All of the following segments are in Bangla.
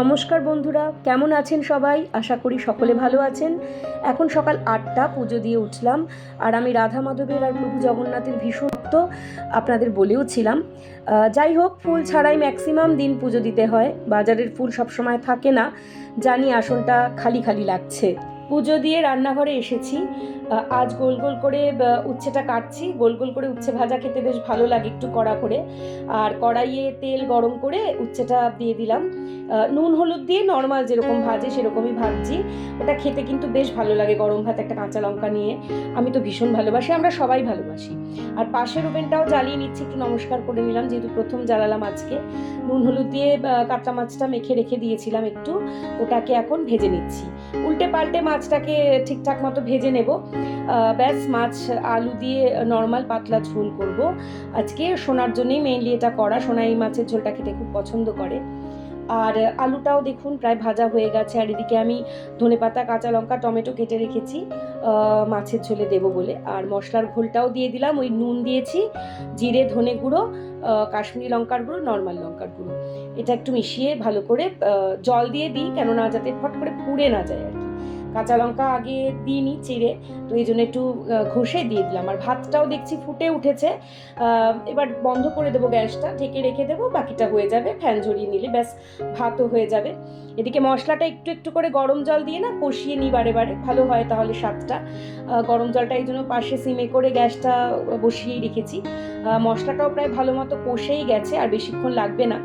নমস্কার বন্ধুরা, কেমন আছেন সবাই? আশা করি সকলে ভালো আছেন। এখন সকাল আটটা, পুজো দিয়ে উঠলাম, আর আমি রাধা মাধবের আর প্রভু জগন্নাথের ভীষণ আপনাদের বলেও ছিলাম। যাই হোক, ফুল ছাড়াই ম্যাক্সিমাম দিন পুজো দিতে হয়। বাজারের ফুল সবসময় থাকে না, জানি আসনটা খালি খালি লাগছে। পুজো দিয়ে রান্নাঘরে এসেছি। আজ গোল গোল করে উচ্ছেটা কাটছি। গোল গোল করে উচ্ছে ভাজা খেতে বেশ ভালো লাগে একটু কড়া করে। আর কড়াইয়ে তেল গরম করে উচ্ছেটা দিয়ে দিলাম। নুন, হলুদ দিয়ে নর্মাল যেরকম ভাজে, সেরকমই ভাজছি। ওটা খেতে কিন্তু বেশ ভালো লাগে গরম ভাত একটা কাঁচা লঙ্কা নিয়ে। আমি তো ভীষণ ভালোবাসি, আমরা সবাই ভালোবাসি। আর পাশের ওভেনটাও জ্বালিয়ে নিচ্ছি, একটু নমস্কার করে নিলাম, যেহেতু প্রথম জ্বালালাম আজকে। নুন, হলুদ দিয়ে কাঁচা মাছটা মেখে রেখে দিয়েছিলাম একটু। ওটাকে এখন ভেজে নিচ্ছি। উল্টে পাল্টে মাছটাকে ঠিকঠাক মতো ভেজে নেব। ব্যাস, মাছ আলু দিয়ে নর্মাল পাতলা ঝোল করব। আজকে সোনার জন্যই মেইনলি এটা করা সোনা এই মাছের ঝোলটা খেতে খুব পছন্দ করে। আর আলুটাও দেখুন প্রায় ভাজা হয়ে গেছে, আর এদিকে আমি ধনেপাতা, কাঁচা লঙ্কা, টমেটো কেটে রেখেছি মাছের ঝোলে দেবো বলে। আর মশলার ঘোলটাও দিয়ে দিলাম, ওই নুন দিয়েছি, জিরে, ধনে গুঁড়ো কাশ্মীরি লঙ্কার গুঁড়ো নর্মাল লঙ্কার গুঁড়ো। এটা একটু মিশিয়ে ভালো করে জল দিয়ে দিই, কেননা যাতে ফট করে পুড়ে না যায় আর কি। কাঁচা লঙ্কা আগে দিইনি, চিড়ে, তো এই জন্য একটু ঘষে দিয়ে দিলাম। আর ভাতটাও দেখছি ফুটে উঠেছে। এবার বন্ধ করে দেবো গ্যাসটা, ঢেকে রেখে দেবো, বাকিটা হয়ে যাবে, ফ্যান ঝরিয়ে নিলে ব্যাস, ভাতও হয়ে যাবে। এদিকে মশলাটা একটু একটু করে গরম জল দিয়ে না কষিয়ে নিই বারে বারে, ভালো হয় তাহলে স্বাদটা। গরম জলটা এই জন্য পাশে সিমে করে গ্যাসটা বসিয়েই রেখেছি। মশলাটাও প্রায় ভালো মতো কষেই গেছে, আর বেশিক্ষণ লাগবে না।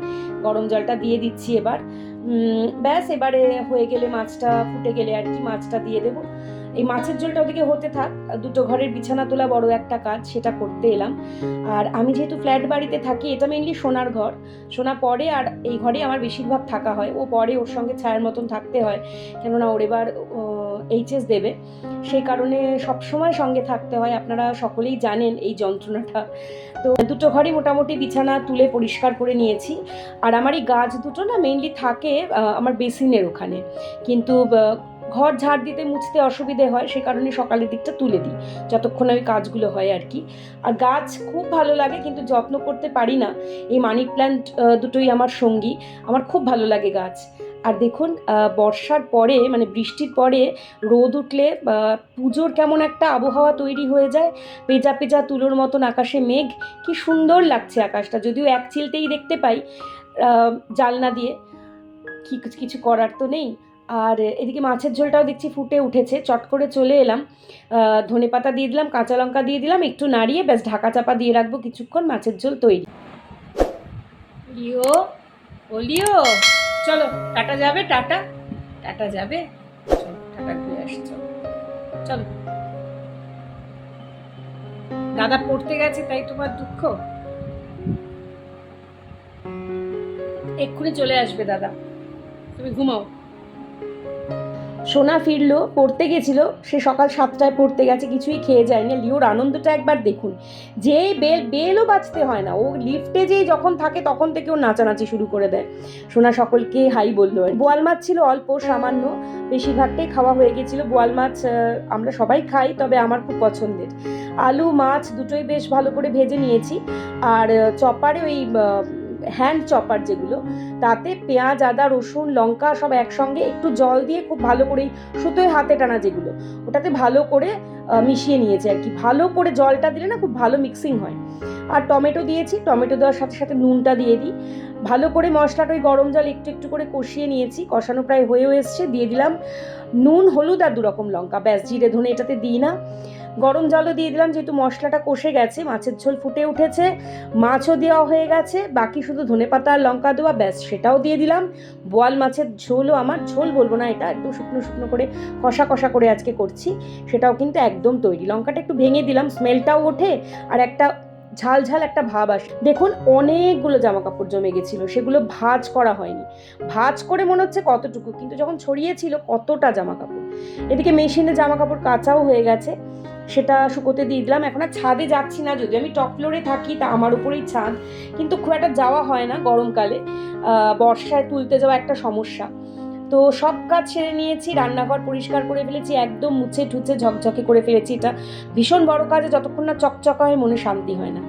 গরম জলটা দিয়ে দিচ্ছি এবার। ব্যাস এবারে হয়ে গেলে মাছটা ফুটে গেলে আর কি মাছটা দিয়ে দেবো। এই মাছের ঝোলটা ওদিকে হতে থাক, দুটো ঘরের বিছানা তোলা বড় একটা কাজ, সেটা করতে এলাম। আর আমি যেহেতু ফ্ল্যাট বাড়িতে থাকি, এটা মেনলি সোনার ঘর। সোনা পরে আর এই ঘরে আমার বেশিরভাগ থাকা হয়। ও পরে ওর সঙ্গে ছায়ার মতন থাকতে হয়, কেননা ওর এবার এইচএস দেবে। সেই কারণে সবসময় সঙ্গে থাকতে হয়। আপনারা সকলেই জানেন এই যন্ত্রণাটা। তো দুটো ঘরই মোটামুটি বিছানা তুলে পরিষ্কার করে নিয়েছি। আর আমার এই গাছ দুটো না মেইনলি থাকে আমার বেসিনের ওখানে। কিন্তু ঘর ঝাড় দিতে মুছতে অসুবিধে হয়, সে কারণে সকালের দিকটা তুলে দিই, যতক্ষণ ওই কাজগুলো হয় আর কি। আর গাছ খুব ভালো লাগে, কিন্তু যত্ন করতে পারি না। এই মানি প্ল্যান্ট দুটোই আমার সঙ্গী, আমার খুব ভালো লাগে গাছ। আর দেখুন বর্ষার পরে মানে বৃষ্টির পরে রোদ উঠলে পুজোর কেমন একটা আবহাওয়া তৈরি হয়ে যায় পেঁচা পেঁচা তুলোর মতন আকাশে মেঘ, কি সুন্দর লাগছে আকাশটা। যদিও এক চিলতেই দেখতে পাই জালনা দিয়ে, কি কিছু করার তো নেই। আর এদিকে মাছের ঝোলটাও দেখছি ফুটে উঠেছে। চট করে চলে এলাম। ধনে পাতা দিয়ে দিলাম, কাঁচা লঙ্কা দিয়ে দিলাম, একটু নাড়িয়ে ব্যাস ঢাকা চাপা দিয়ে রাখব। কিছুক্ষণ মাছের ঝোল তৈরি। লিও, ও লিও, চলো, টাটা যাবে, টাটা টাটা যাবে। টাটা ঘুরে চলো চলো। দাদা পড়তে গেছে, তাই তোমার দুঃখ? এক্ষুনি চলে আসবে দাদা। তুমি ঘুমাও। সোনা ফিরলো, পড়তে গেছিল। সে সকাল সাতটায় পড়তে গেছে, কিছুই খেয়ে যায়নি। লিওর আনন্দটা একবার দেখুন। যেই বেল, বেলও বাঁচতে হয় না। ও লিফটে যেই যখন থাকে, তখন থেকে ও নাচানাচি শুরু করে দেয়। সোনা সকলকে হাই বলল। বোয়াল মাছ ছিল অল্প, সামান্য। বেশিরভাগটাই খাওয়া হয়ে গেছিল। বোয়াল মাছ আমরা সবাই খাই, তবে আমার খুব পছন্দের। আলু, মাছ, দুটোই বেশ ভালো করে ভেজে নিয়েছি। আর চপারে ওই হ্যান্ড চপার যেগুলো, তাতে পেঁয়াজ, আদা, রসুন, লঙ্কা সব একসঙ্গে একটু জল দিয়ে খুব ভালো করে সুতোয় হাতে টানা যেগুলো, ওটাতে ভালো করে মিশিয়ে নিয়েছে আর কি। ভালো করে জলটা দিলে না খুব ভালো মিক্সিং হয়। আর টমেটো দিয়েছি, টমেটো দেওয়ার সাথে সাথে নুনটা দিয়ে দিই। ভালো করে মশলাটা ওই গরম জল একটু একটু করে কষিয়ে নিয়েছি, কষানো প্রায় হয়েও এসছে, দিয়ে দিলাম নুন, হলুদ আর দু রকম লঙ্কা। ব্যাস, জিরে ধনে এটাতে দিই না। গরম জলও দিয়ে দিলাম, যেহেতু মশলাটা কষে গেছে, মাছের ঝোল ফুটে উঠেছে, মাছও দেওয়া হয়ে গেছে, বাকি শুধু ধনেপাতা আর লঙ্কা দেওয়া, ব্যাস, সেটাও দিয়ে দিলাম। বোয়াল মাছের ঝোলও আমার, ঝোল বলব না এটা, একটু শুকনো শুকনো করে কষা কষা করে আজকে করছি, সেটাও কিন্তু একদম তৈরি। লঙ্কাটা একটু ভেঙে দিলাম, স্মেলটাও ওঠে, আর একটা ঝাল ঝাল একটা ভাব আসে। দেখুন, অনেকগুলো জামা কাপড় জমে গেছিল, সেগুলো ভাজ করা হয়নি। ভাজ করে মনে হচ্ছে কতটুকু, কিন্তু যখন ছড়িয়েছিল কতটা জামা কাপড় এদিকে মেশিনে জামা কাপড় কাঁচাও হয়ে গেছে সেটা শুকোতে দিয়ে দিলাম। এখন আর ছাদে যাচ্ছি না, যদি আমি টপ ফ্লোরে থাকি তা আমার উপরেই ছাদ। কিন্তু খুব একটা যাওয়া হয় না গরমকালে। বর্ষায় তুলতে যাওয়া একটা সমস্যা। তো সব কাজ সেরে নিয়েছি, রান্নাঘর পরিষ্কার করে ফেলেছি, একদম মুছে ঠুচে ঝকঝকে করে ফেলেছি। এটা ভীষণ বড় কাজে যতক্ষণ না চকচকা হয় মনে শান্তি হয় না।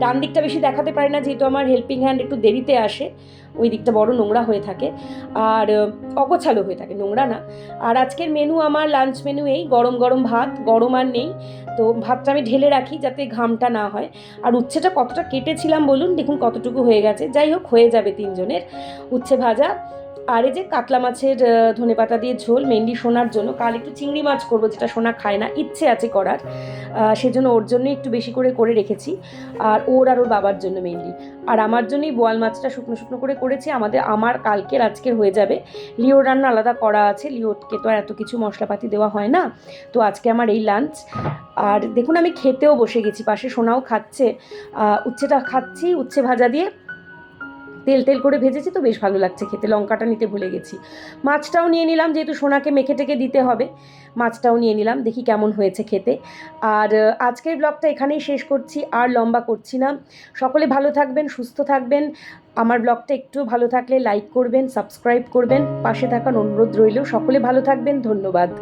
ডান দিকটা বেশি দেখাতে পারি না, যেহেতু আমার হেল্পিং হ্যান্ড একটু দেরিতে আসে, ওই দিকটা বড় নোংরা হয়ে থাকে। আর অগোছালো হয়ে থাকে, নোংরা না। আর আজকের মেনু আমার লাঞ্চ মেনু এই, গরম গরম ভাত, গরম আর নেই। তো ভাতটা আমি ঢেলে রাখি যাতে ঘামটা না হয়। আর উচ্ছেটা কতটা কেটেছিলাম বলুন, দেখুন কতটুকু হয়ে গেছে। যাই হোক, হয়ে যাবে তিনজনের। উচ্ছে ভাজা আর এই যে কাতলা মাছের ধনে পাতা দিয়ে ঝোল মেনলি সোনার জন্য, কাল একটু চিংড়ি মাছ করব যেটা সোনা খায় না, ইচ্ছে আছে করার। সেজন্য ওর জন্য একটু বেশি করে করে রেখেছি। আর ওর আর ওর বাবার জন্য মেনলি আর আমার জন্যই বোয়াল মাছটা শুকনো শুকনো করে করেছি। আমাদের, আমার, কালকের, আজকের হয়ে যাবে। লিওর রান্না আলাদা করা আছে। লিওটকে তো আর এত কিছু মশলাপাতি দেওয়া হয় না। তো আজকে আমার এই লাঞ্চ আর দেখুন, আমি খেতেও বসে গেছি। পাশে সোনাও খাচ্ছে। উচ্ছেটা খাচ্ছি, উচ্ছে ভাজা দিয়ে। তেল তেল করে ভেজেছি তো বেশ ভালো লাগছে খেতে, লঙ্কাটা নিতে ভুলে গেছি। মাছটাও নিয়ে নিলাম যেহেতু সোনাকে মেখে টেকে দিতে হবে, মাছটাও নিয়ে নিলাম, দেখি কেমন হয়েছে খেতে। আর আজকের ব্লগটা এখানেই শেষ করছি, আর লম্বা করছি না। সকলে ভালো থাকবেন, সুস্থ থাকবেন। আমার ব্লগটা একটু ভালো থাকলে লাইক করবেন, সাবস্ক্রাইব করবেন। পাশে থাকার অনুরোধ রইল। সকলে ভালো থাকবেন, ধন্যবাদ।